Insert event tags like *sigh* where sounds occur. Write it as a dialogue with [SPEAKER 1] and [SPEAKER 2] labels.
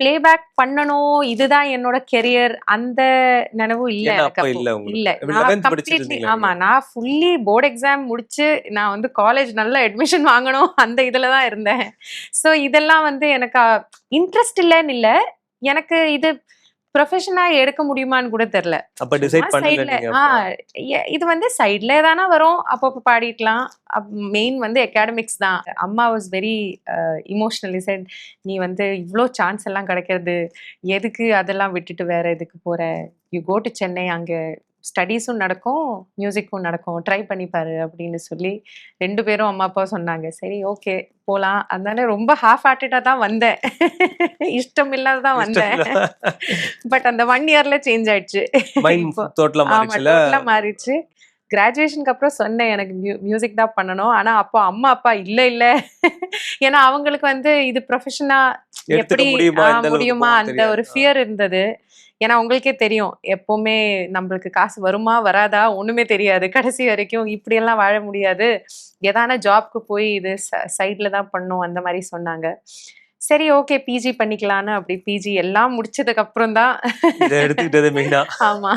[SPEAKER 1] Playback பண்ணணும். இதுதான் என்னோட கெரியர் அந்த நினைவு இல்ல.
[SPEAKER 2] இல்ல
[SPEAKER 1] நான்
[SPEAKER 2] 11th படிச்சிட்டு
[SPEAKER 1] கம்ப்ளீட்லி ஆமா நான் ஃபுல்லி போர்டு எக்ஸாம் முடிச்சு நான் வந்து காலேஜ் நல்ல அட்மிஷன் வாங்கணும். *laughs* அந்த இதுல தான் இருந்தேன். ஸோ இதெல்லாம் வந்து எனக்கு இன்ட்ரெஸ்ட் இல்லைன்னு இல்ல. எனக்கு இது ப்ரொஃபஷனா எடுக்க முடியுமான்னு கூட தெரியல.
[SPEAKER 2] அப்ப டிசைட்
[SPEAKER 1] சைட்ல இது வந்து சைட்ல தானே வரும். அப்பப்போ பாடிக்கலாம் மெயின் வந்து அகாடமிக்ஸ் தான். அம்மா வாஸ் வெரி இமோஷனலி செட் நீ வந்து இவ்வளோ சான்ஸ் எல்லாம் கிடைக்கிறது. எதுக்கு அதெல்லாம் விட்டுட்டு வேற எதுக்கு போற? யூ கோ டு சென்னை அங்க ஸ்டடீஸும் நடக்கும் மியூசிக்கும் நடக்கும். ட்ரை பண்ணி பாரு அப்படின்னு சொல்லி ரெண்டு பேரும் அம்மா அப்பா சொன்னாங்க. சரி ஓகே போலாம். அதனால ரொம்ப ஹாஃப் ஹார்ட்டடா தான் வந்தேன். இஷ்டம் இல்லாத தான் வந்தேன். பட் அந்த ஒன் இயர்ல சேஞ்ச் ஆயிடுச்சு.
[SPEAKER 2] மைண்ட்
[SPEAKER 1] இப்போ
[SPEAKER 2] தோட்டல
[SPEAKER 1] ஆமா
[SPEAKER 2] மாறிச்சுல
[SPEAKER 1] டோட்டலா மாறிடுச்சு. கிராஜுவேஷனுக்கு அப்புறம் சொன்னேன் எனக்கு மியூசிக் தான் பண்ணணும். ஆனா அப்போ அம்மா அப்பா இல்ல இல்ல. ஏன்னா அவங்களுக்கு வந்து இது ப்ரொஃபஷனா
[SPEAKER 2] எடுத்துக்க
[SPEAKER 1] எப்படி
[SPEAKER 2] முடியுமா?
[SPEAKER 1] அந்த. ஒரு ஃபியர் இருந்தது. ஏன்னா உங்களுக்கே தெரியும். எப்பவுமே நம்மளுக்கு காசு வருமா வராதா? ஒண்ணுமே தெரியாது. கடைசி வரைக்கும் இப்படியெல்லாம் வாழ முடியாது. ஏதான ஜாப்க்கு போய் இது சைட்ல தான் பண்ணும் அந்த மாதிரி சொன்னாங்க. சரி ஓகே பிஜி பண்ணிக்கலான்னு. அப்படி பிஜி எல்லாம் முடிச்சதுக்கு அப்புறம் தான்
[SPEAKER 2] இதை எடுத்துக்கிட்டது மெயினா
[SPEAKER 1] ஆமா.